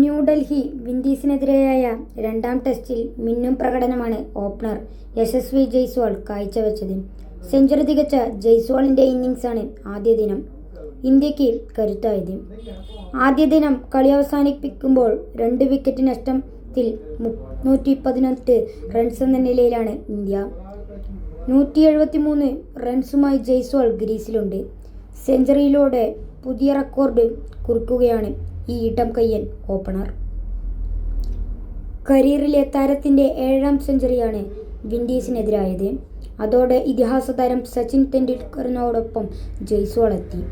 ന്യൂഡൽഹി വിൻഡീസിനെതിരെയായ രണ്ടാം ടെസ്റ്റിൽ മിന്നും പ്രകടനമാണ് ഓപ്പണർ യശസ്വി ജയ്സ്വാൾ കാഴ്ചവെച്ചത്. സെഞ്ചുറി തികച്ച ജയ്സ്വാളിന്റെ ഇന്നിങ്സാണ് ആദ്യ ദിനം. ഇന്ത്യയ്ക്ക് കരുത്തായത്. ആദ്യ ദിനം കളി അവസാനിപ്പിക്കുമ്പോൾ രണ്ട് വിക്കറ്റ് നഷ്ടത്തിൽ മുന്നൂറ്റി പതിനെട്ട് റൺസ് എന്ന നിലയിലാണ് ഇന്ത്യ. നൂറ്റി എഴുപത്തി മൂന്ന് റൺസുമായി ജയ്സ്വാൾ ഗ്രീസിലുണ്ട്. സെഞ്ചുറിയിലൂടെ പുതിയ റെക്കോർഡ് കുറിക്കുകയാണ് ഈ ഇടം കയ്യൻ ഓപ്പണർ. കരിയറിലെ താരത്തിന്റെ ഏഴാം സെഞ്ചുറിയാണ് വിൻഡീസിനെതിരായത്. അതോടെ ഇതിഹാസ താരം സച്ചിൻ തെണ്ടുൽക്കറിനോടൊപ്പം ജയ്സ്വാൾ എത്തി.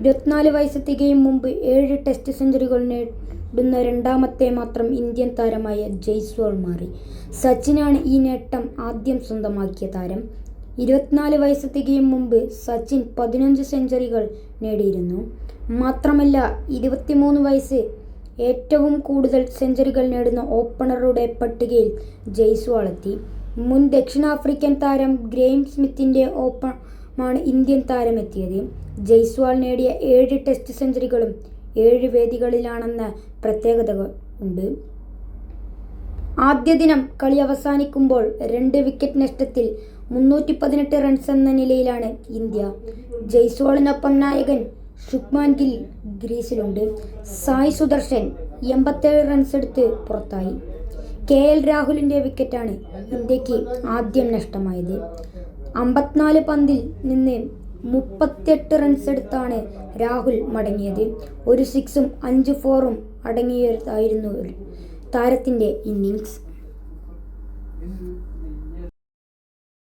ഇരുപത്തിനാല് വയസ്സ് തികയും മുമ്പ് ഏഴ് ടെസ്റ്റ് സെഞ്ചുറികൾ നേടുന്ന രണ്ടാമത്തെ മാത്രം ഇന്ത്യൻ താരമായ ജയ്സ്വാൾ മാറി. സച്ചിനാണ് ഈ നേട്ടം ആദ്യം സ്വന്തമാക്കിയ താരം. ഇരുപത്തിനാല് വയസ്സ് തികയും മുമ്പ് സച്ചിൻ പതിനഞ്ച് സെഞ്ചുറികൾ നേടിയിരുന്നു. മാത്രമല്ല ഇരുപത്തിമൂന്ന് വയസ്സ് ഏറ്റവും കൂടുതൽ സെഞ്ചുറികൾ നേടുന്ന ഓപ്പണറുടെ പട്ടികയിൽ ജയ്സ്വാൾ എത്തി മുൻ ദക്ഷിണാഫ്രിക്കൻ താരം ഗ്രെയിം സ്മിത്തിന്റെ ഓപ്പണമാണ് ഇന്ത്യൻ താരമെത്തിയത്. ജയ്സ്വാൾ നേടിയ ഏഴ് ടെസ്റ്റ് സെഞ്ചുറികളും ഏഴ് വേദികളിലാണെന്ന പ്രത്യേകത ഉണ്ട്. ആദ്യ ദിനം കളി അവസാനിക്കുമ്പോൾ രണ്ട് വിക്കറ്റ് നഷ്ടത്തിൽ മുന്നൂറ്റി പതിനെട്ട് റൺസ് എന്ന നിലയിലാണ് ഇന്ത്യ. ജയ്സോളിനൊപ്പം നായകൻ ശുക്മാൻ ഗിൽ ഗ്രീസിലുണ്ട്. സായ് സുദർശൻ എൺപത്തേഴ് റൺസ് എടുത്ത് പുറത്തായി. കെ എൽ രാഹുലിന്റെ വിക്കറ്റാണ് ഇന്ത്യയ്ക്ക് ആദ്യം നഷ്ടമായത്. അമ്പത്തിനാല് പന്തിൽ നിന്ന് മുപ്പത്തെട്ട് റൺസ് എടുത്താണ് രാഹുൽ മടങ്ങിയത്. ഒരു സിക്സും അഞ്ച് ഫോറും അടങ്ങിയതായിരുന്നു താരത്തിന്റെ ഇന്നിങ്സ്